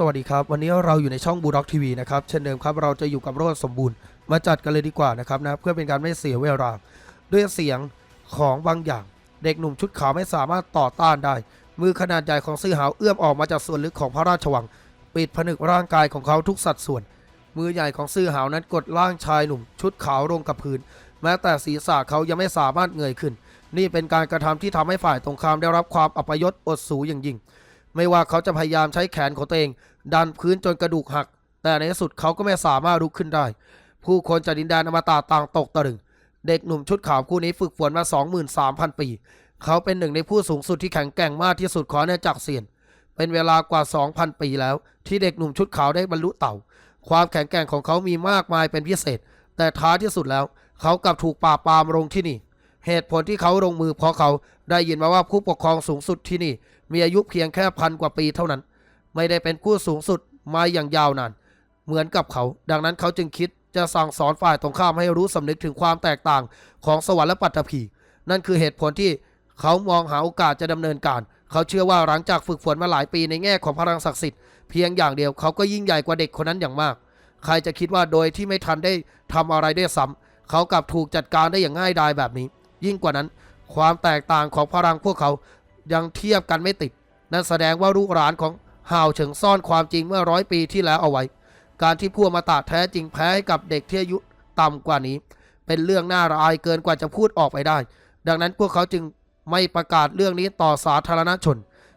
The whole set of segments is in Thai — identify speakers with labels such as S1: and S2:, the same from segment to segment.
S1: สวัสดีครับ วันนี้เราอยู่ในช่องบูด็อกทีวีนะครับเช่นเดิมครับเราจะอยู่กับโรดสมบูรณ์มาจัดกันเลยดีกว่านะครับนะเพื่อเป็นการไม่เสียเวลาด้วยเสียงของบางอย่าง เด็กหนุ่มชุดขาวไม่สามารถต่อต้านได้ มือขนาดใหญ่ของซื่อหาวเอื้อมออกมาจากส่วนลึกของพระราชวัง ปิดผนึกร่างกายของเขาทุกสัดส่วน มือใหญ่ของซื่อหาวนั้นกดร่างชายหนุ่ม ชุดขาวลงกับพื้น แม้แต่ศีรษะเขายังไม่สามารถเงยขึ้น นี่เป็นการกระทำที่ทำให้ฝ่ายตรงข้ามได้รับความอัปยศอดสูอย่างยิ่ง ไม่ว่าเขาจะพยายามใช้แขนของตัวเอง ดันพื้นจนกระดูกหัก แต่ในที่สุดเขาก็ไม่สามารถลุกขึ้นได้ ผู้คนจากดินแดนอมตะต่างตกตะลึง เด็กหนุ่มชุดขาวคู่นี้ฝึกฝนมา 23,000 ปี เขาเป็นหนึ่งในผู้สูงสุดที่แข็งแกร่งมากที่สุดของอาณาจักรเซียน เป็นเวลากว่า 2,000 ปีแล้ว ที่เด็กหนุ่มชุดขาวได้บรรลุเต่า ความแข็งแกร่งของเขามีมากมายเป็นพิเศษ แต่ท้ายที่สุดแล้ว เขากลับถูกปราปามลงที่นี่เหตุผลที่เขาลงมือเพราะเขาได้ยินมาว่าผู้ปกครองสูงสุดที่นี่ มีอายุเพียงแค่พันกว่าปีเท่านั้น ไม่ได้เป็นผู้สูงสุดมาอย่างยาวนาน เหมือนกับเขา ดังนั้นเขาจึงคิดจะสั่งสอนฝ่ายตรงข้ามให้รู้สำนึกถึงความแตกต่างของสวรรค์และปัตตภีนั่นคือเหตุผลที่เขามองหาโอกาสจะดำเนินการ เขาเชื่อว่าหลังจากฝึกฝนมาหลายปีในแง่ของพลังศักดิ์สิทธิ์เพียงอย่างเดียวเขาก็ยิ่งใหญ่กว่าเด็กคนนั้นอย่างมาก ใครจะคิดว่าโดยที่ไม่ทันได้ทำอะไรได้วยซ้ำเขากลับถูกจัดการได้อย่างง่ายดายแบบนี้ ยิ่งกว่านั้น ความแตกต่างของพลังพวกเขา ยังเทียบกันไม่ติด นั่นแสดงว่าลูกหลานของห่าวเฉิงซ่อนความจริงเมื่อร้อยปีที่แล้วเอาไว้ การที่ผู้อมาตาแท้จริงแพ้ให้กับเด็กที่อายุต่ำกว่านี้ เป็นเรื่องน่าระอายเกินกว่าจะพูดออกไปได้ ดังนั้นพวกเขาจึงไม่ประกาศเรื่องนี้ต่อสาธารณชน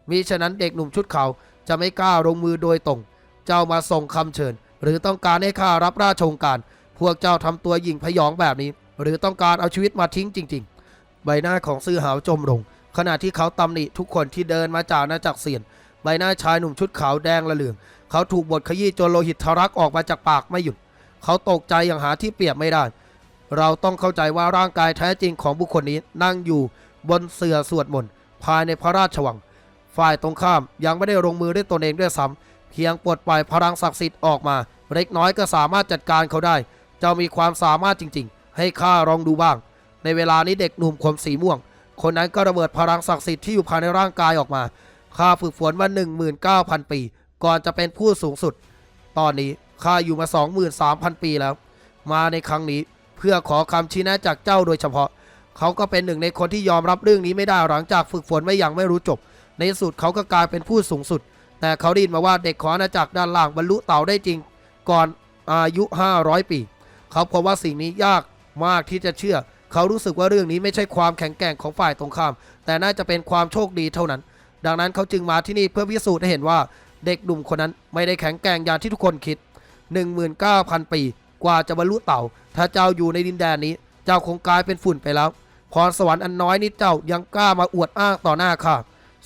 S1: มิฉะนั้นเด็กหนุ่มชุดขาวจะไม่กล้าลงมือโดยตรง เจ้ามาส่งคำเชิญ หรือต้องการให้ข้ารับราชองการ พวกเจ้าทำตัวหยิ่งพยองแบบนี้ หรือต้องการเอาชีวิตมาทิ้งจริง ๆ ใบหน้าของซื่อหาวจมลง ขณะที่เขาตำหนิทุกคนที่เดินมาจากอาณาจักเสียน ใบหน้าชายหนุ่มชุดขาวแดงละเหลือง เขาถูกบดขยี้จนโลหิตทะลักออกมาจากปากไม่หยุด เขาตกใจอย่างหาที่เปรียบไม่ได้ เราต้องเข้าใจว่าร่างกายแท้จริงของบุคคลนี้นั่งอยู่บนเสื่อสวดมนต์ภายในพระราชวัง ฝ่ายตรงข้ามยังไม่ได้ลงมือด้วยตนเองด้วยซ้ำเพียงปลดปล่อยพลังศักดิ์สิทธิ์ออกมา เล็กน้อยก็สามารถจัดการเขาได้ เจ้ามีความสามารถจริง ๆ ให้ข้าลองดูบ้าง ในเวลานี้เด็กหนุ่มผมสีม่วง คนนั้นก็ระเบิดพลังศักดิ์สิทธิ์ที่อยู่ภายในร่างกายออกมาข้าฝึกฝนมา 19,000 ปี ก่อนจะเป็นผู้สูงสุด ตอนนี้ข้าอยู่มา 23,000 ปีแล้ว มาในครั้งนี้เพื่อขอคำชี้แนะจากเจ้าโดยเฉพาะ เขาก็เป็นหนึ่งในคนที่ยอมรับเรื่องนี้ไม่ได้หลังจากฝึกฝนไม่อย่างไม่รู้จบ ในสุดเขาก็กลายเป็นผู้สูงสุด แต่เขาได้ยินมาว่าเด็กของอาณาจักรด้านล่างบรรลุเต่าได้จริง ก่อนอายุ 500 ปี เขาพบว่าสิ่งนี้ยากมากที่จะเชื่อ เขารู้สึกว่าเรื่องนี้ไม่ใช่ความแข็งแกร่งของฝ่ายตรงข้าม แต่น่าจะเป็นความโชคดีเท่านั้น ดังนั้นเขาจึงมาที่นี่เพื่อพิสูจน์ให้เห็นว่าเด็กหนุ่มคนนั้นไม่ได้แข็งแกร่งอย่างที่ทุกคนคิด 19,000 ปี กว่าจะบรรลุเต่า ถ้าเจ้าอยู่ในดินแดนนี้ เจ้าคงกลายเป็นฝุ่นไปแล้วพรสวรรค์อันน้อยนี้เจ้ายังกล้ามาอวดอ้างต่อหน้าข้า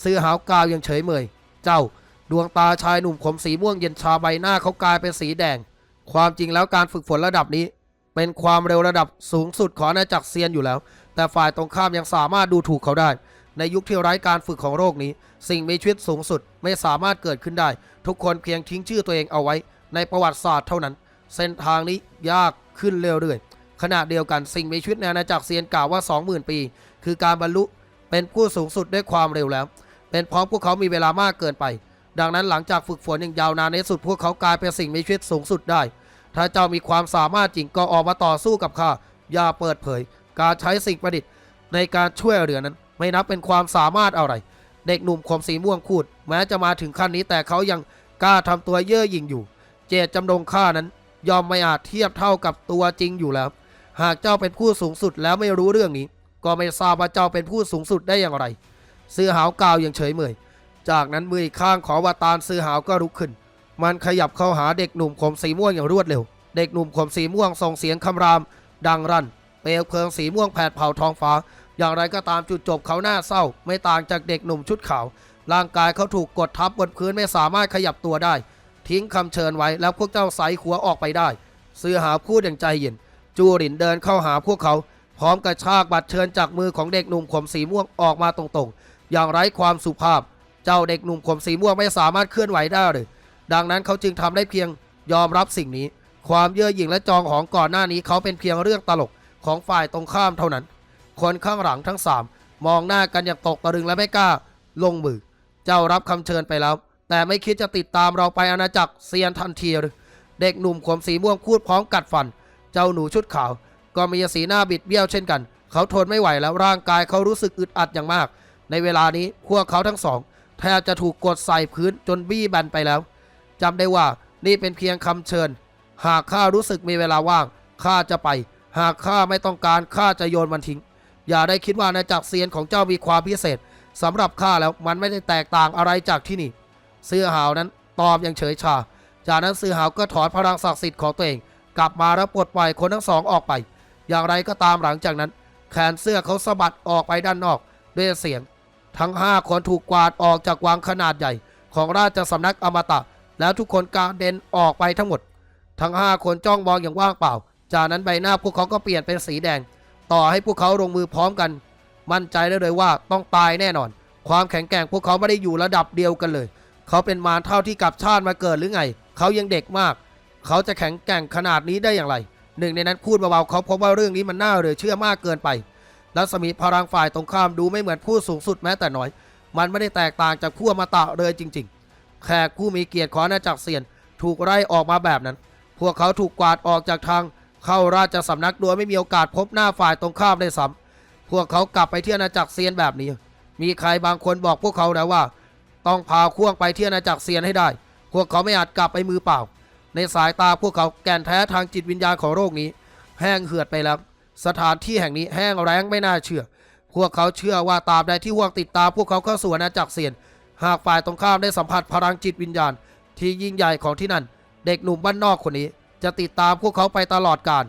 S1: ซื้อหาวกาวยังเฉยเมย เจ้า ดวงตาชายหนุ่มผมสีม่วงเย็นชาใบหน้าเขากลายเป็นสีแดง ความจริงแล้วการฝึกฝนระดับนี้ เป็นความเร็วระดับสูงสุดของอาณาจักรเซียนอยู่แล้ว แต่ฝ่ายตรงข้ามยังสามารถดูถูกเขาได้ ในยุคที่ไร้การฝึกของโลกนี้ สิ่งมีชีวิตสูงสุดไม่สามารถเกิดขึ้นได้ ทุกคนเพียงทิ้งชื่อตัวเองเอาไว้ ในประวัติศาสตร์เท่านั้น เส้นทางนี้ยากขึ้นเรื่อยๆขณะเดียวกันสิ่งมีชีวิตในอาณาจักรเซียนกล่าวว่า 20,000 ปี คือการบรรลุเป็นผู้สูงสุดด้วยความเร็วแล้ว เป็นเพราะพวกเขามีเวลามากเกินไป ดังนั้นหลังจากฝึกฝนอย่างยาวนานในสุดพวกเขากลายเป็นสิ่งมีชีวิตสูงสุดได้ ถ้าเจ้ามีความสามารถจริงก็ออกมาต่อสู้กับข้า อย่าเปิดเผย การใช้สิ่งประดิษฐ์ ในการช่วยเหลือนั้น ไม่นับเป็นความสามารถอะไร เด็กหนุ่มผมสีม่วงพูด แม้จะมาถึงขั้นนี้แต่เขายังกล้าทำตัวเย่อหยิ่งอยู่ เจตจำนงข้านั้น ยอมไม่อาจเทียบเท่ากับตัวจริงอยู่แล้ว หากเจ้าเป็นผู้สูงสุดแล้วไม่รู้เรื่องนี้ ก็ไม่ทราบว่าเจ้าเป็นผู้สูงสุดได้อย่างไรเสื้อหาวกล่าวอย่างเฉยเมย จากนั้นมืออีกข้างของวาตารซื้อหาวก็ลุกขึ้น มันขยับเข้าหาเด็กหนุ่มผมสีม่วงอย่างรวดเร็ว เด็กหนุ่มผมสีม่วงส่งเสียงคำราม ดังรันเปลวเพลิงสีม่วงแผดเผาท้องฟ้า อย่างไรก็ตามจุดจบเขาหน้าเศร้า ไม่ต่างจากเด็กหนุ่มชุดขาวร่างกายเขาถูกกดทับบนพื้นไม่สามารถขยับตัวได้ ทิ้งคำเชิญไว้แล้วพวกเจ้าใส่หัวออกไปได้เสื้อหาพูดอย่างใจเย็นจูหลินเดินเข้าหาพวกเขา พร้อมกระชากบัตรเชิญจากมือของเด็กหนุ่มผมสีม่วงออกมาตรงๆ อย่างไร้ความสุภาพ เจ้าเด็กหนุ่มผมสีม่วงไม่สามารถเคลื่อนไหวได้เลยดังนั้นเขาจึงทำได้เพียงยอมรับสิ่งนี้ ความเย่อหยิ่งและจองหองก่อนหน้านี้เขาเป็นเพียงเรื่องตลกของฝ่ายตรงข้ามเท่านั้น คนข้างหลังทั้งสามมองหน้ากันอย่างตกตะลึงและไม่กล้า ลงมือ เจ้ารับคำเชิญไปแล้ว แต่ไม่คิดจะติดตามเราไปอาณาจักรเซียนทันทีหรือเด็กหนุ่มผมสีม่วงพูดพร้อมกัดฟัน เจ้าหนูชุดขาว ก็มีสีหน้าบิดเบี้ยวเช่นกัน เขาทนไม่ไหวแล้วร่างกายเขารู้สึกอึดอัดอย่างมาก ในเวลานี้พวกเขาทั้งสองแทบจะถูกกดใส่พื้นจนบี้แบนไปแล้วจำได้ว่านี่เป็นเพียงคำเชิญ หากข้ารู้สึกมีเวลาว่างข้าจะไป หากข้าไม่ต้องการข้าจะโยนมันทิ้ง อย่าได้คิดว่าอาจักรเซียนของเจ้ามีความพิเศษสำหรับข้าแล้วมันไม่ได้แตกต่างอะไรจากที่นี่เสื้อหาวนั้นตอบอย่างเฉยชา จากนั้นเสื้อหาวก็ถอนพลังศักดิ์สิทธิ์ของตัวเอง กลับมาแล้วปลดปล่อยคนทั้งสองออกไป อย่างไรก็ตามหลังจากนั้น แขนเสื้อเขาสะบัดออกไปด้านนอกด้วยเสียง ทั้งห้าคนถูกกวาดออกจากวังขนาดใหญ่ ของราชสำนักอมตะ แล้วทุกคนกระเด็นออกไปทั้งหมด ทั้งห้าคนจ้องมองอย่างว่างเปล่า จากนั้นใบหน้าพวกเขาก็เปลี่ยนเป็นสีแดง ต่อให้พวกเขาลงมือพร้อมกัน มั่นใจได้เลยว่าต้องตายแน่นอน ความแข็งแกร่งพวกเขาไม่ได้อยู่ระดับเดียวกันเลย เขาเป็นมารเท่าที่กลับชาติมาเกิดหรือไง เขายังเด็กมาก เขาจะแข็งแกร่งขนาดนี้ได้อย่างไร หนึ่งในนั้นพูดเบาๆเขาพบว่าเรื่องนี้มันน่าเหลือเชื่อมากเกินไปรัศมีพลังฝ่ายตรงข้ามดูไม่เหมือนผู้สูงสุดแม้แต่น้อย มันไม่ได้แตกต่างจากผู้อมตะเลยจริง ๆ แขกผู้มีเกียรติของอาณาจักรเซียนถูกไล่ออกมาแบบนั้น พวกเขาถูกกวาดออกจากทางเข้าราชสำนักโดยไม่มีโอกาสพบหน้าฝ่ายตรงข้ามได้ซ้ำพวกเขากลับไปที่อาณาจักรเซียนแบบนี้ มีใครบางคนบอกพวกเขาแล้วว่า ต้องพาข่วงไปที่อาณาจักรเซียนให้ได้ พวกเขาไม่อาจกลับไปมือเปล่า ในสายตาพวกเขาแก่นแท้ทางจิตวิญญาณของโลกนี้ แห้งเหือดไปแล้ว สถานที่แห่งนี้แห้งแล้งไม่น่าเชื่อ พวกเขาเชื่อว่าตาบใดที่ห่วงติดตามพวกเขาเข้าสู่อาณาจักรเซียน หากฝ่ายตรงข้ามได้สัมผัสพลังจิตวิญญาณ ที่ยิ่งใหญ่ของที่นั่น เด็กหนุ่มบ้านนอกคนนี้ จะติดตามพวกเขาไปตลอดกาล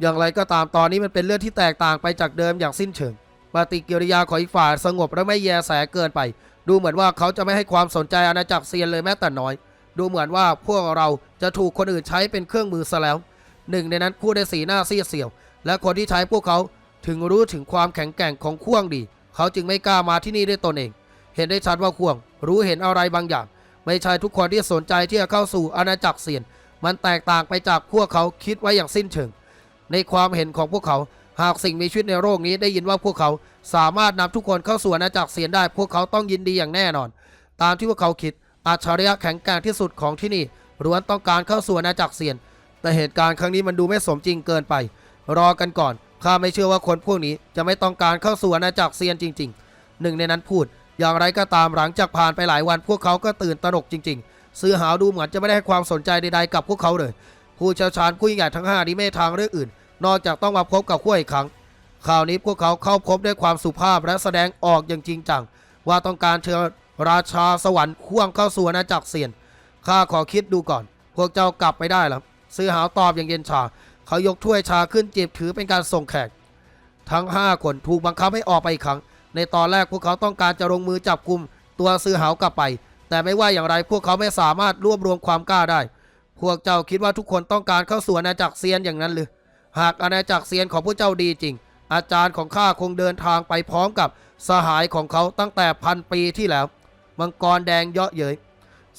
S1: อย่างไรก็ตามตอนนี้มันเป็นเรื่องที่แตกต่างไปจากเดิมอย่างสิ้นเชิงปฏิกิริยาของอีกฝ่ายสงบและไม่แยแสเกินไป ดูเหมือนว่าเขาจะไม่ให้ความสนใจอาณาจักรเซียนเลยแม้แต่น้อย ดูเหมือนว่าพวกเราจะถูกคนอื่นใช้เป็นเครื่องมือซะแล้วหนึ่งในนั้นพูดด้สีหน้าซีดเสียว และคนที่ใช้พวกเขาถึงรู้ถึงความแข็งแกร่งของข่วงดี เขาจึงไม่กล้ามาที่นี่ด้วยตนเอง เห็นได้ชัดว่าข่วง รู้เห็นอะไรบางอย่าง ไม่ใช่ทุกคนที่สนใจที่จะเข้าสู่อาณาจักรเซียน มันแตกต่างไปจากพวกเขาคิดไว้อย่างสิ้นเชิง ในความเห็นของพวกเขา หากสิ่งมีชีวิตในโลกนี้ได้ยินว่าพวกเขาสามารถนำทุกคนเข้าสู่อาณาจักรเซียนได้ พวกเขาต้องยินดีอย่างแน่นอน ตามที่พวกเขาคิดอัจฉริยะแข็งแกร่งที่สุดของที่นี่ล้วนต้องการเข้าสู่อาณาจักรเซียน แต่เหตุการณ์ครั้งนี้มันดูไม่สมจริงเกินไป รอกันก่อนข้าไม่เชื่อว่าคนพวกนี้จะไม่ต้องการเข้าสู่อาณาจักรเซียนจริง ๆ หนึ่งในนั้นพูด อย่างไรก็ตามหลังจากผ่านไปหลายวันพวกเขาก็ตื่นตระหนกจริง ๆ ซื้อหาวดูเหมือนจะไม่ได้ให้ความสนใจใดๆกับพวกเขาเลย ผู้เชี่ยวชาญผู้ยิ่งใหญ่ทั้งห้านี้ไม่ทางเรื่องอื่น นอกจากต้องมาพบกับขั้วอีกครั้งคราวนี้พวกเขาเข้าพบด้วยความสุภาพและแสดงออกอย่างจริงจัง ว่าต้องการเชิญราชาสวรรค์ข่วงเข้าสู่อาณาจักรเซียนข้าขอคิดดูก่อน พวกเจ้ากลับไปได้แล้วซื้อหาวตอบอย่างเย็นชา เขายกถ้วยชาขึ้นจิบถือเป็นการส่งแขก ทั้ง 5 คนถูกบังคับให้ออกไปอีกครั้ง ในตอนแรกพวกเขาต้องการจะลงมือจับกลุ่มตัวซื้อหาวกลับไป แต่ไม่ว่าอย่างไรพวกเขาไม่สามารถรวบรวมความกล้าได้ พวกเจ้าคิดว่าทุกคนต้องการเข้าสู่อาณาจักรเซียนอย่างนั้นหรือ หากอาณาจักรเซียนของพวกเจ้าดีจริง อาจารย์ของข้าคงเดินทางไปพร้อมกับสหายของเขาตั้งแต่พันปีที่แล้ว มังกรแดงเยาะเย้ย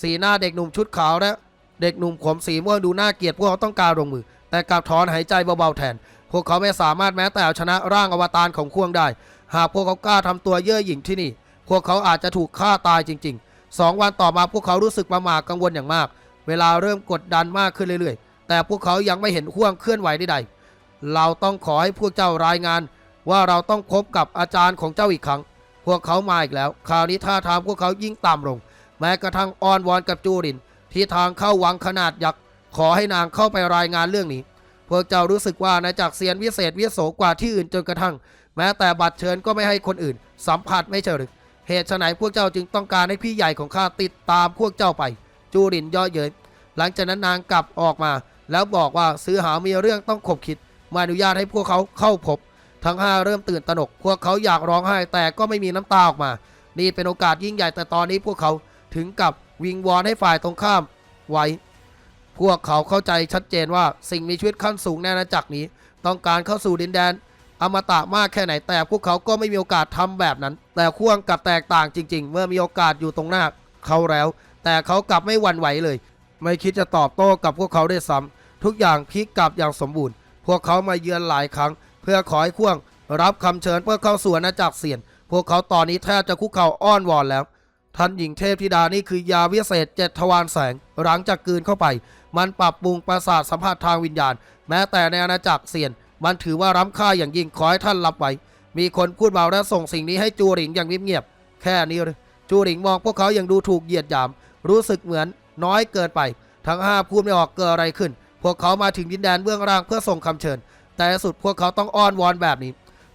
S1: สีหน้าเด็กหนุ่มชุดขาวและเด็กหนุ่มผมสีม่วงดูน่าเกลียดพวกเขาต้องการลงมือ แต่กลับถอนหายใจเบาๆแทน พวกเขาไม่สามารถแม้แต่เอาชนะร่างอวตารของควงได้ หากพวกเขากล้าทำตัวเย่อหยิ่งที่นี่ พวกเขาอาจจะถูกฆ่าตายจริงๆสองวันต่อมาพวกเขารู้สึกประหม่ากังวลอย่างมาก เวลาเริ่มกดดันมากขึ้นเรื่อยๆ แต่พวกเขายังไม่เห็นห่วงเคลื่อนไหวใดๆเราต้องขอให้พวกเจ้ารายงาน ว่าเราต้องพบกับอาจารย์ของเจ้าอีกครั้ง พวกเขามาอีกแล้ว คราวนี้ท่าทางพวกเขายิ่งต่ำลง แม้กระทั่งอ้อนวอนกับจูริน ที่ทางเข้าวังขนาดยักษ์ขอให้นางเข้าไปรายงานเรื่องนี้ พวกเจ้ารู้สึกว่านายจากรเซียนวิเศษวิโสกว่าที่อื่นจนกระทั่ง แม้แต่บัตรเชิญก็ไม่ให้คนอื่น สัมผัสไม่เฉลึกเหตุไฉนพวกเจ้าจึงต้องการให้พี่ใหญ่ของข้าติดตามพวกเจ้าไป จูรินย่อเย้ยหลังจากนั้นนางกลับออกมา แล้วบอกว่าซื้อหามีเรื่องต้องขบคิดไม่อนุญาตให้พวกเขาเข้าพบ ทั้งห้าเริ่มตื่นตระหนก พวกเขาอยากร้องไห้แต่ก็ไม่มีน้ำตาออกมา นี่เป็นโอกาสยิ่งใหญ่แต่ตอนนี้พวกเขาถึงกับวิงวอนให้ฝ่ายตรงข้ามไว้ พวกเขาเข้าใจชัดเจนว่าสิ่งมีชีวิตขั้นสูงในอาณาจักรนี้ ต้องการเข้าสู่ดินแดน อมตะมากแค่ไหนแต่พวกเขาก็ไม่มีโอกาสทำแบบนั้น แต่ข่วงกับแตกต่างจริง ๆ เมื่อมีโอกาสอยู่ตรงหน้าเขาแล้ว แต่เขากลับไม่หวั่นไหวเลย ไม่คิดจะตอบโต้กับพวกเขาได้ซ้ำทุกอย่างพลิกกลับอย่างสมบูรณ์ พวกเขามาเยือนหลายครั้ง เพื่อขอให้ข่วง รับคำเชิญเพื่อเข้าสู่อาณาจักรเสียน พวกเขาตอนนี้แทบจะคุกเข่าอ้อนวอนแล้วท่านหญิงเทพธิดานี่คือยาวิเศษเจ็ดทวารแสง หลังจากกืนเข้าไป มันปรับปรุงประสาทสัมผัสทางวิญญาณ แม้แต่ในอาณาจักรเซียน มันถือว่าล้ำค่าอย่างยิ่งขอให้ท่านรับไว้ มีคนพูดเบาและส่งสิ่งนี้ให้จูหลิงอย่างเงียบๆแค่นี้เลยจูหลิงมองพวกเขาอย่างดูถูกเหยียดหยาม รู้สึกเหมือนน้อยเกินไป ทั้งห้าพูดไม่ออกเกิดอะไรขึ้น พวกเขามาถึงดินแดนเบื้องล่างเพื่อส่งคำเชิญ แต่สุดพวกเขาต้องอ้อนวอนแบบนี้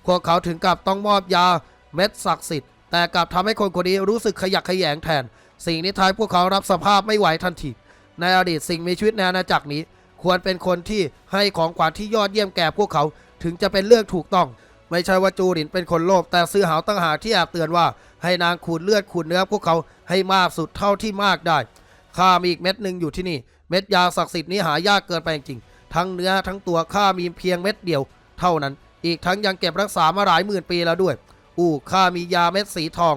S1: พวกเขาถึงกับต้องมอบยาเม็ดศักดิ์สิทธิ์แต่กลับทำให้คนคนนี้รู้สึกขยักขยงแทน สิ่งนี้ท้ายพวกเขารับสภาพไม่ไหวทันทีในอดีตสิ่งมีชีวิตในอาณาจักรนี้ ควรเป็นคนที่ให้ของขวัญที่ยอดเยี่ยมแก่พวกเขาถึงจะเป็นเรื่องถูกต้อง ไม่ใช่ว่าจูหลินเป็นคนโลภแต่ซื้อหาวตั้งหาที่แอบเตือนว่า ให้นางขูดเลือดขูดเนื้อพวกเขาให้มากสุดเท่าที่มากได้ข้ามีอีกเม็ดหนึ่งอยู่ที่นี่ เม็ดยาศักดิ์สิทธิ์นี้หายากเกินไปจริงทั้งเนื้อทั้งตัวข้ามีเพียงเม็ดเดียว เท่านั้น อีกทั้งยังเก็บรักษามาหลายหมื่นปีแล้วด้วย อู้ข้ามียาเม็ดสีทอง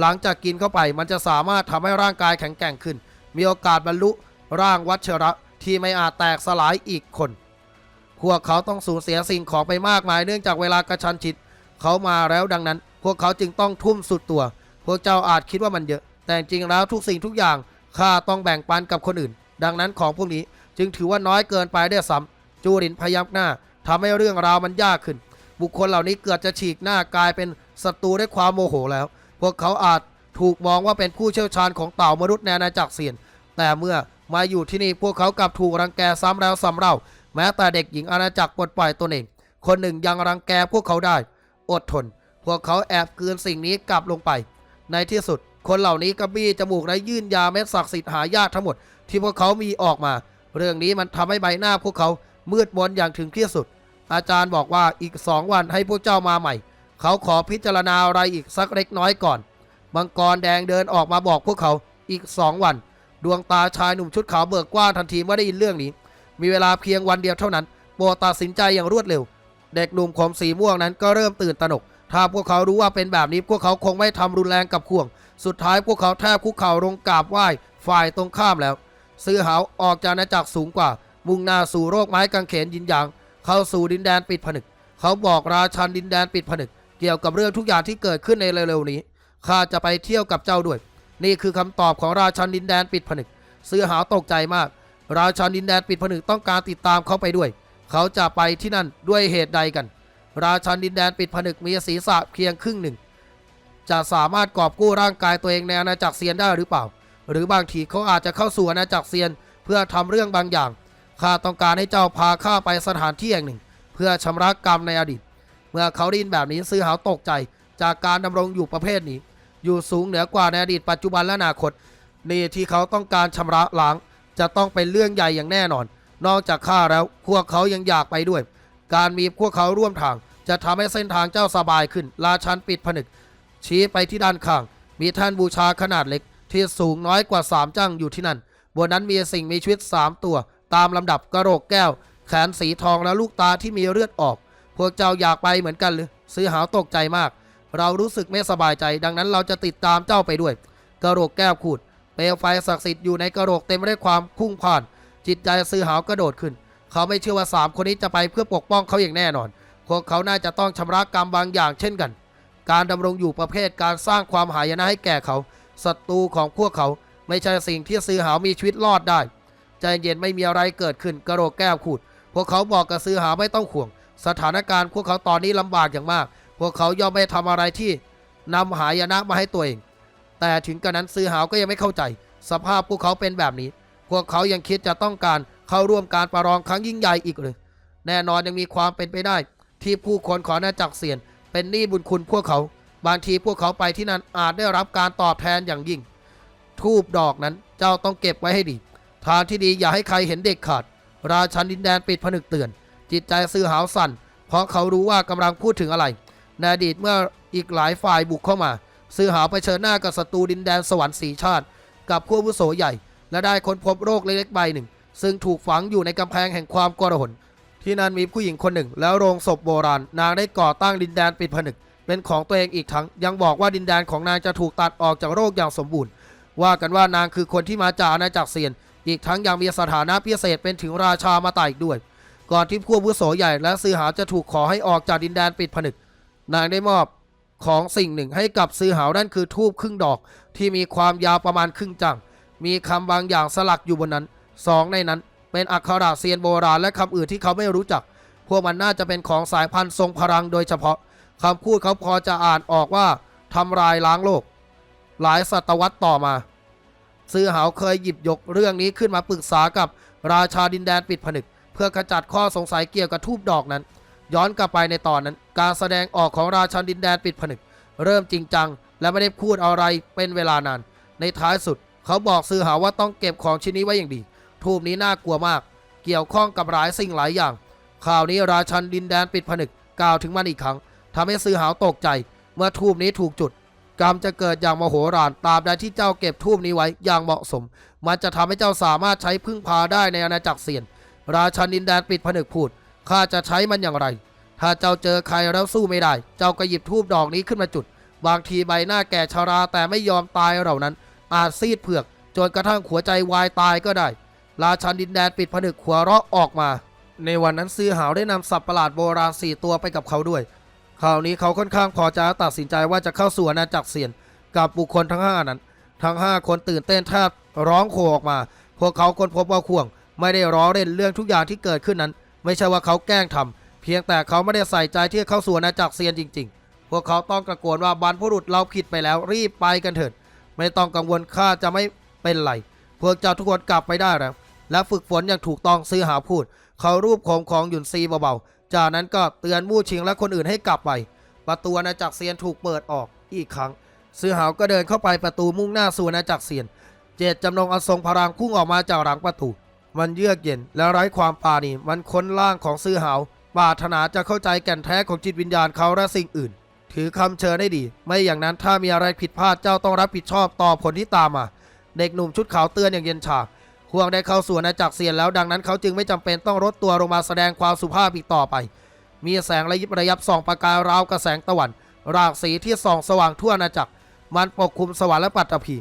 S1: หลังจากกินเข้าไปมันจะสามารถทำให้ร่างกายแข็งแกร่งขึ้น มีโอกาสบรรลุร่างวัชระ ที่ไม่อาจแตกสลายอีกคน พวกเขาต้องสูญเสียสิ่งของไปมากมาย เนื่องจากเวลากระชันชิดเขามาแล้วดังนั้น พวกเขาจึงต้องทุ่มสุดตัว พวกเจ้าอาจคิดว่ามันเยอะ แต่จริงแล้วทุกสิ่งทุกอย่างข้าต้องแบ่งปันกับคนอื่น ดังนั้นของพวกนี้จึงถือว่าน้อยเกินไปได้ซ้ำจูรินพยักหน้าทำให้เรื่องราวมันยากขึ้น บุคคลเหล่านี้เกือบจะฉีกหน้ากลายเป็นศัตรูด้วยความโมโหแล้ว พวกเขาอาจถูกมองว่าเป็นผู้เชี่ยวชาญของเต่ามนุษย์ในอาณาจักรเซียน แต่เมื่อ มาอยู่ที่นี่พวกเขากลับถูกรังแกซ้ำแล้วซ้ำเล่า แม้แต่เด็กหญิงอาณาจักรปลดปล่อยตนเองคนหนึ่งยังรังแกพวกเขาได้ อดทน พวกเขาแอบกลืนสิ่งนี้กลับลงไป ในที่สุด คนเหล่านี้ก็บี้จมูกและยื่นยาเม็ดศักดิ์สิทธิ์หายากทั้งหมด ที่พวกเขามีออกมา เรื่องนี้มันทำให้ใบหน้าพวกเขามืดมนอย่างถึงที่สุด อาจารย์บอกว่าอีกสองวันให้พวกเจ้ามาใหม่ เขาขอพิจารณาอะไรอีกสักเล็กน้อยก่อนมังกรแดงเดินออกมาบอกพวกเขาอีกสองวัน ดวงตาชายหนุ่มชุดขาวเบิกกว้างทันทีเมื่อได้ยินเรื่องนี้ มีเวลาเพียงวันเดียวเท่านั้นโปรดตัดสินใจอย่างรวดเร็ว เด็กหนุ่มผมสีม่วงนั้นก็เริ่มตื่นตระหนก ถ้าพวกเขารู้ว่าเป็นแบบนี้พวกเขาคงไม่ทำรุนแรงกับข่วง สุดท้ายพวกเขาแทบคุกเข่าลงกราบไหว้ฝ่ายตรงข้ามแล้ว ซื้อหาวออกจากอาณาจักรสูงกว่า มุ่งหน้าสู่โรคไม้กางเขนยินยาง เข้าสู่ดินแดนปิดผนึก เขาบอกราชันดินแดนปิดผนึก เกี่ยวกับเรื่องทุกอย่างที่เกิดขึ้นในเร็วๆนี้ข้าจะไปเที่ยวกับเจ้าด้วย นี่คือคำตอบของราชันดินแดนปิดผนึกซื้อหาวตกใจมาก ราชันดินแดนปิดผนึกต้องการติดตามเขาไปด้วย เขาจะไปที่นั่นด้วยเหตุใดกัน ราชันดินแดนปิดผนึกมีศีรษะเพียงครึ่งหนึ่ง จะสามารถกอบกู้ร่างกายตัวเองในอาณาจักรเซียนได้หรือเปล่า หรือบางทีเขาอาจจะเข้าสู่อาณาจักรเซียนเพื่อทำเรื่องบางอย่างข้าต้องการให้เจ้าพาข้าไปสถานที่แห่งหนึ่ง เพื่อชำระกรรมในอดีต เมื่อเขาได้ยินแบบนี้ซื้อหาวตกใจจากการดำรงอยู่ประเภทนี้ อยู่สูงเหนือกว่าในอดีตปัจจุบันและอนาคต นี่ที่เขาต้องการชำระล้าง จะต้องเป็นเรื่องใหญ่อย่างแน่นอน นอกจากข้าแล้วพวกเขายังอยากไปด้วย การมีพวกเขาร่วมทาง จะทำให้เส้นทางเจ้าสบายขึ้น ราชันปิดผนึก ชี้ไปที่ด้านข้าง มีท่านบูชาขนาดเล็ก ที่สูงน้อยกว่า3จั่งอยู่ที่นั่นบนนั้นมีสิ่งมีชีวิต3ตัว ตามลำดับกระโหลกแก้ว แขนสีทองและลูกตาที่มีเลือดออก พวกเจ้าอยากไปเหมือนกันหรือซื้อหาวตกใจมาก เรารู้สึกไม่สบายใจ ดังนั้นเราจะติดตามเจ้าไปด้วย กระโหลกแก้วขูด เปลวไฟศักดิ์สิทธิ์อยู่ในกระโหลกเต็มไปด้วยความพุ่งพ่าน จิตใจซื้อหาวกระโดดขึ้น เขาไม่เชื่อว่าสามคนนี้จะไปเพื่อปกป้องเขาอย่างแน่นอน พวกเขาน่าจะต้องชำระกรรมบางอย่างเช่นกัน การดำรงอยู่ประเภทการสร้างความหายนะให้แก่เขาศัตรูของพวกเขาไม่ใช่สิ่งที่ซื้อหาวมีชีวิตรอดได้ ใจเย็นไม่มีอะไรเกิดขึ้นกระโหลกแก้วขูด พวกเขาบอกกับซื้อหาวไม่ต้องห่วง สถานการณ์พวกเขาตอนนี้ลำบากอย่างมาก พวกเขาย่อมไม่ทำอะไรที่นำหายนะมาให้ตัวเอง แต่ถึงกระนั้นซื้อหาวก็ยังไม่เข้าใจ สภาพพวกเขาเป็นแบบนี้ พวกเขายังคิดจะต้องการเข้าร่วมการประลองครั้งยิ่งใหญ่อีกเลยแน่นอนยังมีความเป็นไปได้ ที่ผู้คนขออาณาจักรเสียน เป็นหนี้บุญคุณพวกเขา บางทีพวกเขาไปที่นั่นอาจได้รับการตอบแทนอย่างยิ่ง ทูบดอกนั้นเจ้าต้องเก็บไว้ให้ดี ทางที่ดีอย่าให้ใครเห็นเด็กขาด ราชันดินแดนปิดผนึกเตือน จิตใจซื้อหาวสั่นเพราะเขารู้ว่ากำลังพูดถึงอะไร ในอดีตเมื่ออีกหลายฝ่ายบุกเข้ามา ซื้อหาไปเชิญหน้ากับศัตรูดินแดนสวรรค์สีชาติ กับผู้วุโสใหญ่ และได้ค้นพบโรคเล็กๆใบหนึ่ง ซึ่งถูกฝังอยู่ในกำแพงแห่งความกรหนที่นั่นมีผู้หญิงคนหนึ่ง แล้วโรงศพโบราณ นางได้ก่อตั้งดินแดนปิดผนึก เป็นของตัวเองอีกทั้ง ยังบอกว่าดินแดนของนางจะถูกตัดออกจากโรคอย่างสมบูรณ์ ว่ากันว่านางคือคนที่มาจากอาณาจักรเซียน อีกทั้งยังมีสถานะพิเศษเป็นถึงราชามาตายอีกด้วย ก่อนที่ผู้วุโสใหญ่และซื้อหาจะถูกขอให้ออกจากดินแดนปิดผนึก นางได้มอบของสิ่งหนึ่งให้กับซื้อหาวนั่นคือทูบครึ่งดอก ที่มีความยาวประมาณครึ่งจัง มีคำบางอย่างสลักอยู่บนนั้นสองในนั้น เป็นอักขระเซียนโบราณและคำอื่นที่เขาไม่รู้จัก พวกมันน่าจะเป็นของสายพันธุ์ทรงพลังโดยเฉพาะคำพูดเขาพอจะอ่านออกว่าทำลายล้างโลก หลายศตวรรษต่อมาซื้อหาวเคยหยิบยกเรื่องนี้ขึ้นมาปรึกษากับราชาดินแดนปิดผนึก เพื่อขจัดข้อสงสัยเกี่ยวกับทูบดอกนั้น ย้อนกลับไปในตอนนั้น การแสดงออกของราชาดินแดนปิดผนึก เริ่มจริงจัง และไม่ได้พูดอะไรเป็นเวลานาน ในท้ายสุด เขาบอกซื้อหาว่าต้องเก็บของชิ้นนี้ไว้อย่างดี ทูบนี้น่ากลัวมาก เกี่ยวข้องกับหลายสิ่งหลายอย่าง ข่าวนี้ราชันดินแดนปิดผนึกกล่าวถึงมันอีกครั้งทำให้ซื้อหาวตกใจ เมื่อทูบนี้ถูกจุด กรรมจะเกิดอย่างมโหฬารตราบใดที่เจ้าเก็บทูบนี้ไว้อย่างเหมาะสม มันจะทำให้เจ้าสามารถใช้พึ่งพาได้ในอาณาจักรเซียน ราชันดินแดนปิดผนึกพูด ข้าจะใช้มันอย่างไร ถ้าเจ้าเจอใครแล้วสู้ไม่ได้ เจ้าก็หยิบทูบดอกนี้ขึ้นมาจุด บางทีใบหน้าแก่ชาราแต่ไม่ยอมตายเหล่านั้น อาจซีดเผือก จนกระทั่งหัวใจวายตายก็ได้ ราชันดินแดนปิดผนึกหัวเราะออกมา ในวันนั้นซื้อหาวได้นำสัตว์ประหลาดโบราณสี่ตัวไปกับเขาด้วย คราวนี้เขาค่อนข้างพอจะตัดสินใจว่าจะเข้าสู่อาณาจักรเซียน กับบุคคลทั้ง5นั้น ทั้ง5คนตื่นเต้นแทบร้องโคออกมา พวกเขาค้นพบว่าข่วง ไม่ได้ร้อเล่นเรื่องทุกอย่างที่เกิดขึ้นนั้น ไม่ใช่ว่าเขาแกล้งทำเพียงแต่เขาไม่ได้ใส่ใจที่เข้าสู่อาณาจักรเซียนจริง ๆ พวกเขาต้องตะโกนว่าบรรพบุรุษเราผิดไปแล้วรีบไปกันเถิด ไม่ต้องกังวลข้าจะไม่เป็นไรพวกเจ้าทุกคนกลับไปได้แล้ว และฝึกฝนอย่างถูกต้องซื้อหาพูด เขารูปของของหยุนซีเบาๆ จากนั้นก็เตือนมู่ชิงและคนอื่นให้กลับไป ประตูอาณาจักรเซียนถูกเปิดออกอีกครั้งซื้อหาวก็เดินเข้าไปประตูมุ่งหน้าสู่อาณาจักรเซียน เจตจำนงอันทรงพลังพุ่งออกมาจากหลังประตู มันเยือกเย็นและไร้ความปราณีมันค้นร่างของซื้อหาวปรารถนาจะเข้าใจแก่นแท้ของจิตวิญญาณเขาและสิ่งอื่น ถือคำเชิญได้ดี ไม่อย่างนั้นถ้ามีอะไรผิดพลาดเจ้าต้องรับผิดชอบต่อผลที่ตามมา เด็กหนุ่มชุดขาวเตือนอย่างเย็นชาห่วงได้เข้าสู่อาณาจักรเซียนแล้วดังนั้นเขาจึงไม่จำเป็นต้องลดตัวลงมาแสดงความสุภาพอีกต่อไป มีแสงระยิบระยับส่องประกายราวกับแสงตะวันรากสีที่ส่องสว่างทั่วอาณาจักร มันปกคลุมสวรรค์และปัตตภี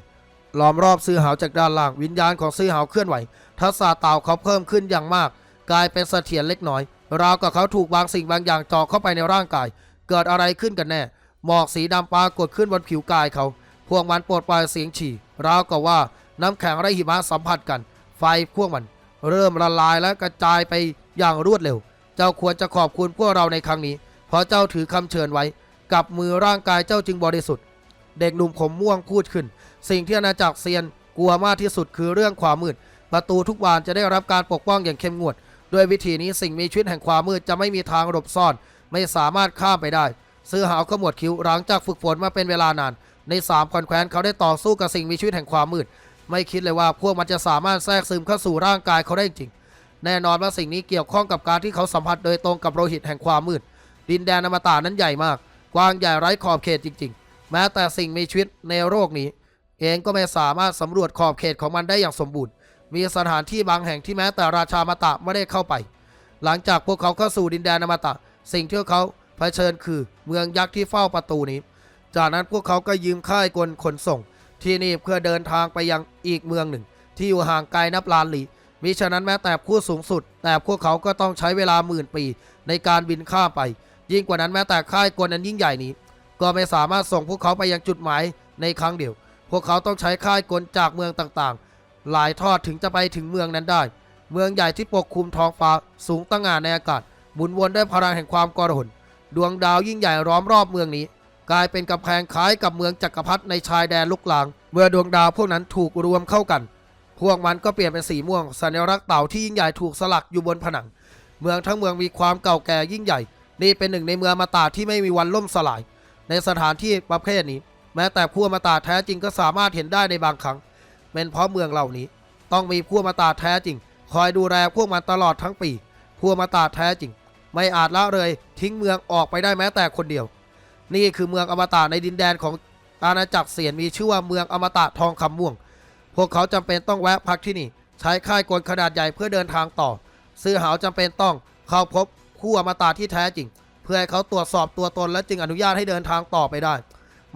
S1: ล้อมรอบซื้อหาวจากด้านล่างวิญญาณของซื้อหาวเคลื่อนไหว ทักษะเต่าเขาเพิ่มขึ้นอย่างมาก กลายเป็นเสถียรเล็กน้อย ราวกับเขาถูกบางสิ่งบางอย่างเจาะเข้าไปในร่างกาย เกิดอะไรขึ้นกันแน่ หมอกสีดำปรากฏขึ้นบนผิวกายเขา พวกมันปลดปล่อยเสียงฉี่ ราวกับว่าน้ำแข็งและหิมะสัมผัสกัน ไฟพวกมัน เริ่มละลายและกระจายไปอย่างรวดเร็ว เจ้าควรจะขอบคุณพวกเราในครั้งนี้ เพราะเจ้าถือคำเชิญไว้ กับมือร่างกายเจ้าจึงบริสุทธิ์ เด็กหนุ่มผมม่วงพูดขึ้น สิ่งที่อาณาจักรเซียนกลัวมากที่สุดคือเรื่องความมืด ประตูทุกบานจะได้รับการปกป้องอย่างเข้มงวด ด้วยวิธีนี้สิ่งมีชีวิตแห่งความมืดจะไม่มีทางหลบซ่อน ไม่สามารถข้ามไปได้ ซื้อหาวขมวดคิ้วหลังจากฝึกฝนมาเป็นเวลานาน ในสามคอนแคว้นเขาได้ต่อสู้กับสิ่งมีชีวิตแห่งความมืด ไม่คิดเลยว่าพวกมันจะสามารถแทรกซึมเข้าสู่ร่างกายเขาได้จริง แน่นอนว่าสิ่งนี้เกี่ยวข้องกับการที่เขาสัมผัสโดยตรงกับโลหิตแห่งความมืด ดินแดนอมตะนั้นใหญ่มาก กว้างใหญ่ไร้ขอบเขตจริง ๆ แม้แต่สิ่งมีชีวิตในโลกนี้ เองก็ไม่สามารถสำรวจขอบเขตของมันได้อย่างสมบูรณ์ มีสถานที่บางแห่งที่แม้แต่ราชาอมตะไม่ได้เข้าไป หลังจากพวกเขาเข้าสู่ดินแดนอมตะ สิ่งที่เขาเผชิญคือเมืองยักษ์ที่เฝ้าประตูนี้ จากนั้นพวกเขาก็ยืมค่ายกลขนส่ง ที่นี่เพื่อเดินทางไปยังอีกเมืองหนึ่ง ที่อยู่ห่างไกลนับล้านลี้มิฉะนั้นแม้แต่ผู้สูงสุด แต่พวกเขาก็ต้องใช้เวลาหมื่นปี ในการบินข้ามไป ยิ่งกว่านั้นแม้แต่ค่ายกลอันยิ่งใหญ่นี้ ก็ไม่สามารถส่งพวกเขาไปยังจุดหมายในครั้งเดียว พวกเขาต้องใช้ค่ายกลจากเมืองต่างๆ หลายทอดถึงจะไปถึงเมืองนั้นได้ เมืองใหญ่ที่ปกคลุมท้องฟ้าสูงตั้งงานในอากาศหมุนวนด้วยพลังแห่งความกรหนดวงดาวยิ่งใหญ่ล้อมรอบเมืองนี้ กลายเป็นกำแพงคล้ายกับเมืองจักรพรรดิในชายแดนลุกลาง เมื่อดวงดาวพวกนั้นถูกรวมเข้ากัน พวกมันก็เปลี่ยนเป็นสีม่วง สัญลักษณ์เต่าที่ยิ่งใหญ่ถูกสลักอยู่บนผนัง เมืองทั้งเมืองมีความเก่าแก่ยิ่งใหญ่ นี่เป็นหนึ่งในเมืองมาตาที่ไม่มีวันล่มสลาย ในสถานที่ประเภทนี้ แม้แต่ผู้มาตาแท้จริงก็สามารถเห็นได้ในบางครั้ง เป็นเพราะเมืองเหล่านี้ ต้องมีผู้อมาตาแท้จริง คอยดูแลพวกมันตลอดทั้งปีผู้อมาตาแท้จริง ไม่อาจละเลยทิ้งเมืองออกไปได้แม้แต่คนเดียว นี่คือเมืองอมตะในดินแดนของอาณาจักรเสียนมีชื่อว่าเมืองอมตะทองคำม่วง พวกเขาจำเป็นต้องแวะพักที่นี่ ใช้ค่ายกลขนาดใหญ่เพื่อเดินทางต่อ ซื้อหาวจำเป็นต้องเข้าพบคู่อมตะที่แท้จริง เพื่อให้เขาตรวจสอบตัวตนและจึงอนุญาตให้เดินทางต่อไปได้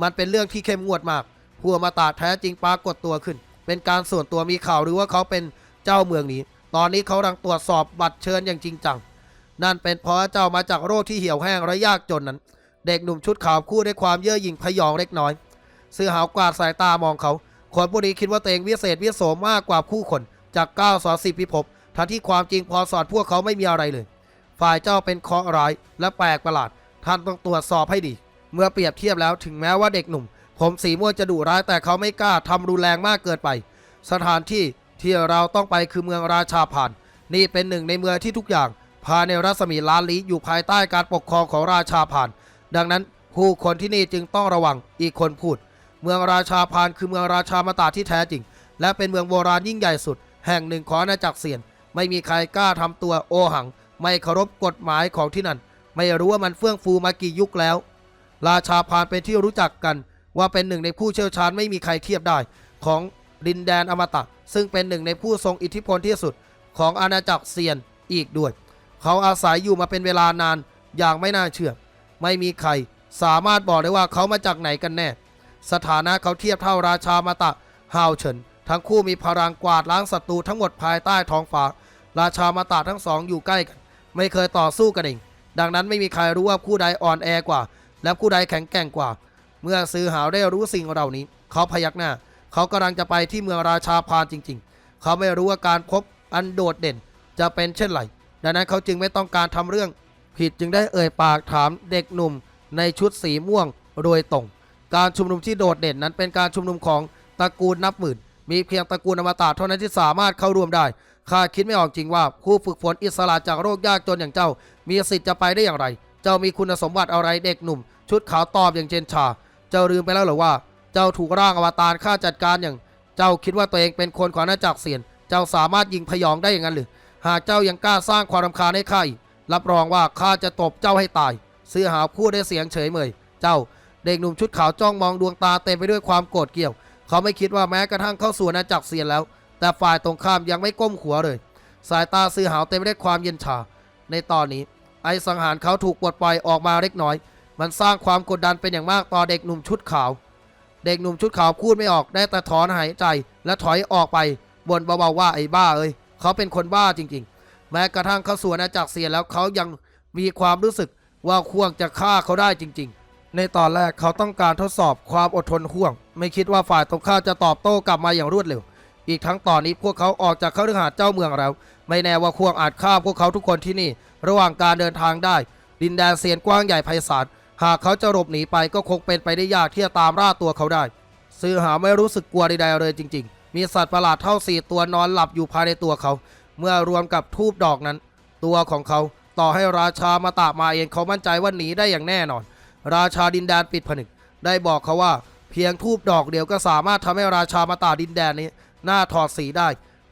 S1: มันเป็นเรื่องที่เข้มงวดมากผู้อมตะแท้จริงปรากฏตัวขึ้น เป็นการส่วนตัวมีข่าวหรือว่าเขาเป็นเจ้าเมืองนี้ ตอนนี้เขากำลังตรวจสอบบัตรเชิญอย่างจริงจัง นั่นเป็นเพราะเจ้ามาจากโรคที่เหี่ยวแห้งและยากจนนั้น เด็กหนุ่มชุดขาวคู่ด้วยความเย่อหยิ่งพยองเล็กน้อยซื้อหาวกวาดสายตามองเขาคนผู้นี้คิดว่าตัวเองวิเศษวิโสมากกว่าผู้คนจาก9ก้าสอสิบพิภพทั้งที่ความจริงพอสอนพวกเขาไม่มีอะไรเลย ฝ่ายเจ้าเป็นเคราะห์ร้ายและแปลกประหลาด ท่านต้องตรวจสอบให้ดี เมื่อเปรียบเทียบแล้วถึงแม้ว่าเด็กหนุ่ม ผมสีม่วงจะดุร้ายแต่เขาไม่กล้าทำรุนแรงมากเกินไป สถานที่ที่เราต้องไปคือเมืองราชาผ่าน นี่เป็นหนึ่งในเมืองที่ทุกอย่างภายในรัศมีล้านลี้อยู่ภายใต้การปกครองของราชาผ่าน ดังนั้นผู้คนที่นี่จึงต้องระวังอีกคนพูด เมืองราชาพานคือเมืองราชามาตาที่แท้จริง และเป็นเมืองโบราณยิ่งใหญ่สุด แห่งหนึ่งของอาณาจักรเซียน ไม่มีใครกล้าทำตัวโอหัง ไม่เคารพกฎหมายของที่นั่น ไม่รู้ว่ามันเฟื่องฟูมากี่ยุคแล้ว ราชาพานเป็นที่รู้จักกัน ว่าเป็นหนึ่งในผู้เชี่ยวชาญไม่มีใครเทียบได้ของดินแดนอมตะ ซึ่งเป็นหนึ่งในผู้ทรงอิทธิพลที่สุดของอาณาจักรเซียนอีกด้วย เขาอาศัยอยู่มาเป็นเวลานานอย่างไม่น่าเชื่อ ไม่มีใครสามารถบอกได้ว่าเขามาจากไหนกันแน่ สถานะเขาเทียบเท่าราชามาตะฮาวเฉิน ทั้งคู่มีพลังกวาดล้างศัตรูทั้งหมดภายใต้ท้องฟ้า ราชามาตะทั้งสองอยู่ใกล้กัน ไม่เคยต่อสู้กันเอง ดังนั้นไม่มีใครรู้ว่าผู้ใดอ่อนแอกว่า และผู้ใดแข็งแกร่งกว่า เมื่อซื้อหาวได้รู้สิ่งเหล่านี้ เขาพยักหน้า เขากำลังจะไปที่เมืองราชาพานจริง ๆ เขาไม่รู้ว่าการพบอันโดดเด่นจะเป็นเช่นไรดังนั้นเขาจึงไม่ต้องการทำเรื่อง ผิดจึงได้เอ่ยปากถามเด็กหนุ่มในชุดสีม่วงโดยตรง การชุมนุมที่โดดเด่นนั้นเป็นการชุมนุมของตระกูลนับหมื่น มีเพียงตระกูลอมตะเท่านั้นที่สามารถเข้าร่วมได้ข้าคิดไม่ออกจริงว่าผู้ฝึกฝนอิสระจากโรคยากจนอย่างเจ้า มีสิทธิ์จะไปได้อย่างไร เจ้ามีคุณสมบัติอะไรเด็กหนุ่ม ชุดขาวตอบอย่างเจนชา เจ้าลืมไปแล้วเหรือว่า เจ้าถูกร่างอวตารฆ่าจัดการอย่าง เจ้าคิดว่าตัวเองเป็นคนของอาณาจักรเสียน เจ้าสามารถยิงพยองได้อย่างนั้นหรือ หากเจ้ายังกล้าสร้างความรำคาญให้ข้าอีก รับรองว่าข้าจะตบเจ้าให้ตาย เสื้อหาวพูดด้เสียงเฉยเมย เจ้า เด็กหนุ่มชุดขาวจ้องมองดวงตาเต็มไปด้วยความโกรธเกรี่ยว เขาไม่คิดว่าแม้กระทั่งเข้าสู่อาณาจักรเซียนแล้ว แต่ฝ่ายตรงข้ามยังไม่ก้มหัวเลย สายตาซื้อหาวเต็มไปด้วยความเย็นชา ในตอนนี้ ไอสังหารเขาถูกปลดปล่อยออกมาเล็กน้อย มันสร้างความกดดันเป็นอย่างมากต่อเด็กหนุ่มชุดขาว เด็กหนุ่มชุดขาวพูดไม่ออกได้แต่ถอนหายใจ และถอยออกไปบ่นเบาๆว่าไอ้บ้าเอ้ยเขาเป็นคนบ้าจริง ๆ แม้กระทั่งเขาสู่อาณาจักเซียแล้วเขายังมีความรู้สึกว่าควงจะฆ่าเขาได้จริง ๆ ในตอนแรกเขาต้องการทดสอบความอดทนห่วง ไม่คิดว่าฝ่ายตรงข้ามจะตอบโต้กลับมาอย่างรวดเร็ว อีกทั้งตอนนี้พวกเขาออกจากเข้าฤหาเจ้าเมืองแล้ว ไม่แน่ว่าควงอาจฆ่าพวกเขาทุกคนที่นี่ ระหว่างการเดินทางได้ ดินแดนเซียนกว้างใหญ่ไพศาล หากเขาจะหลบหนีไปก็คงเป็นไปได้ยากที่จะตามล่าตัวเขาได้ ซื้อหาไม่รู้สึกกลัวใดๆเลยจริง ๆ มีสัตว์ประหลาดเท่าสี่ตัวนอนหลับอยู่ภายในตัวเขา เมื่อรวมกับทูบดอกนั้น ตัวของเขาต่อให้ราชามาตามาเองเขามั่นใจว่าหนีได้อย่างแน่นอน ราชาดินแดนปิดผนึก ได้บอกเขาว่า เพียงทูบดอกเดียวก็สามารถทำให้ราชามาตาดินแดนนี้ หน้าถอดสีได้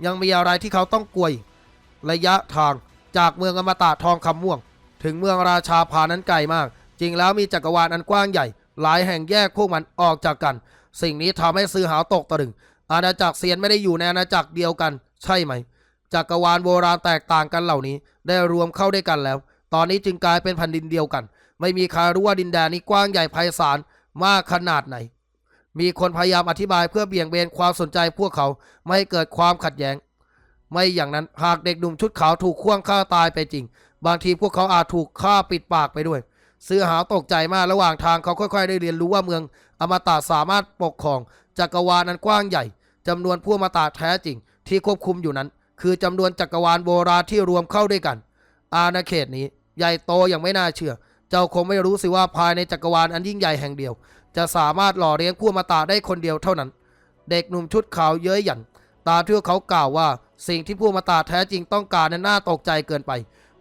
S1: ยังมีอะไรที่เขาต้องกลัวระยะทางจากเมืองอมตะทองคำม่วง ถึงเมืองราชาพานั้นไกลมาก จริงแล้วมีจักรวาลอันกว้างใหญ่ หลายแห่งแยกพวกมันออกจากกัน สิ่งนี้ทำให้ซื้อหาวตกตะลึง อาณาจักรเซียนไม่ได้อยู่ในอาณาจักรเดียวกัน ใช่ไหม จักรวาลโบราณแตกต่างกันเหล่านี้ ได้รวมเข้าด้วยกันแล้ว ตอนนี้จึงกลายเป็นแผ่นดินเดียวกัน ไม่มีใครรู้ว่าดินแดนนี้กว้างใหญ่ไพศาลมากขนาดไหน มีคนพยายามอธิบายเพื่อเบี่ยงเบนความสนใจพวกเขาไม่ให้เกิดความขัดแย้ง ไม่อย่างนั้นหากเด็กหนุ่มชุดขาวถูกข่วงฆ่าตายไปจริง บางทีพวกเขาอาจถูกฆ่าปิดปากไปด้วย เสื้อหาวตกใจมากระหว่างทางเขาค่อย ๆ ได้เรียนรู้ว่าเมืองอมตะสามารถปกครองจักรวาลนั้นกว้างใหญ่จำนวนผู้อมตะแท้จริง ที่ควบคุมอยู่นั้น คือจำนวนจักรวาลโบราณที่รวมเข้าด้วยกัน อาณาเขตนี้ใหญ่โตอย่างไม่น่าเชื่อ เจ้าคงไม่รู้สิว่าภายในจักรวาลอันยิ่งใหญ่แห่งเดียว จะสามารถหล่อเลี้ยงผู้อมตะได้คนเดียวเท่านั้น เด็กหนุ่มชุดขาวเย้ยหยันตามที่เขากล่าวว่าสิ่งที่ผู้อมตะแท้จริงต้องการนั้นน่าตกใจเกินไป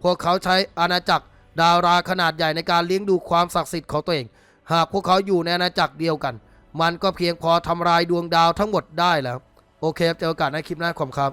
S1: พวกเขาใช้อาณาจักร ดาราขนาดใหญ่ในการเลี้ยงดูความศักดิ์สิทธิ์ของตัวเอง หากพวกเขาอยู่ในอาณาจักรเดียวกัน มันก็เพียงพอทำลายดวงดาวทั้งหมดได้แล้ว โอเคครับเจอกันในคลิปหน้าขอบครับ